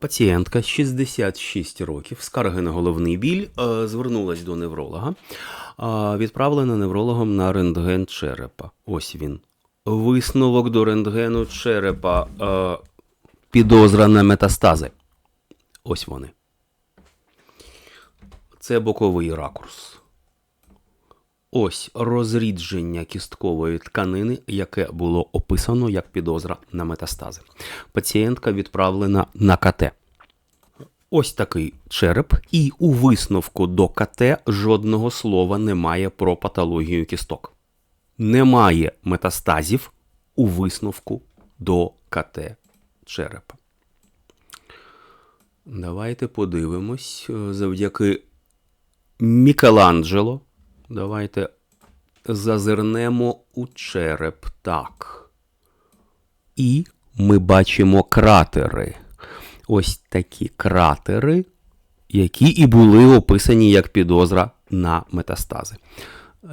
Пацієнтка 66 років, скарги на головний біль, е, звернулась до невролога, е, відправлена неврологом на рентген черепа. Ось він. Висновок до рентгену черепа. е, Підозра на метастази. Ось вони. Це боковий ракурс. Ось розрідження кісткової тканини, яке було описано як підозра на метастази. Пацієнтка відправлена на КТ. Ось такий череп, і у висновку до КТ жодного слова немає про патологію кісток. Немає метастазів у висновку до КТ черепа. Давайте подивимось е, завдяки Мікеланджело. Давайте зазирнемо у череп. Так. І ми бачимо кратери. Ось такі кратери, які і були описані як підозра на метастази.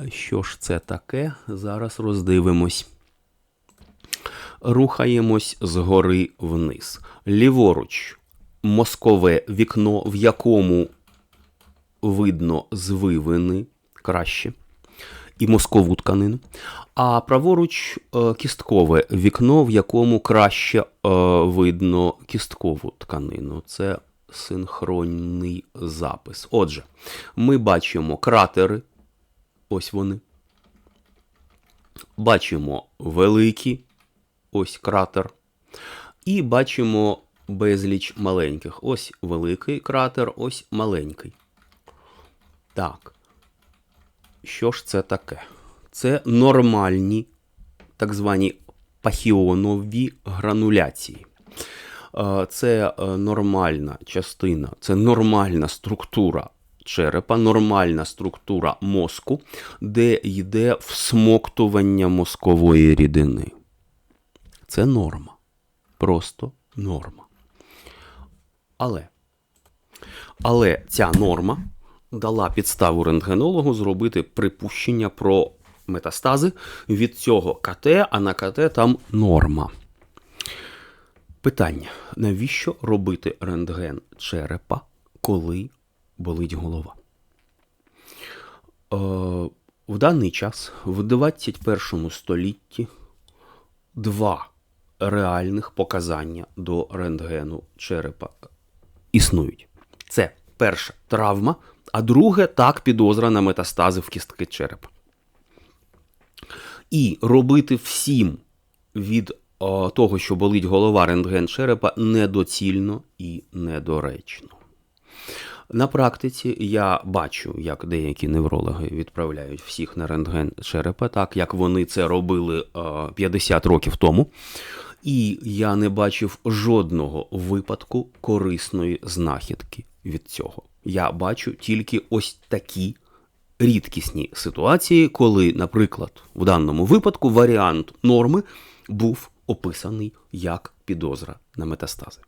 Що ж це таке? Зараз роздивимось. Рухаємось згори вниз. Ліворуч мозкове вікно, в якому видно звивини краще і мозкову тканину. А праворуч е, кісткове вікно, в якому краще е, видно кісткову тканину. Це синхронний запис. Отже, ми бачимо кратери. Ось вони. Бачимо великі, ось кратер. І бачимо безліч маленьких. Ось великий кратер, ось маленький. Так. Що ж це таке? Це нормальні, так звані пахіонові грануляції. Е, Це е, нормальна частина, це нормальна структура черепа, нормальна структура мозку, де йде всмоктування мозкової рідини. Це норма. Просто норма. Але, але ця норма дала підставу рентгенологу зробити припущення про метастази від цього КТ, а на КТ там норма. Питання: навіщо робити рентген черепа, коли болить голова? Е, в даний час, в 21 столітті, два реальних показання до рентгену черепа існують. Це перша травма, а друге так підозра на метастази в кістки черепа. І робити всім від о, того, що болить голова рентген черепа, недоцільно і недоречно. На практиці я бачу, як деякі неврологи відправляють всіх на рентген черепа, так як вони це робили е, 50 років тому. І я не бачив жодного випадку корисної знахідки від цього. Я бачу тільки ось такі рідкісні ситуації, коли, наприклад, в даному випадку варіант норми був описаний як підозра на метастази.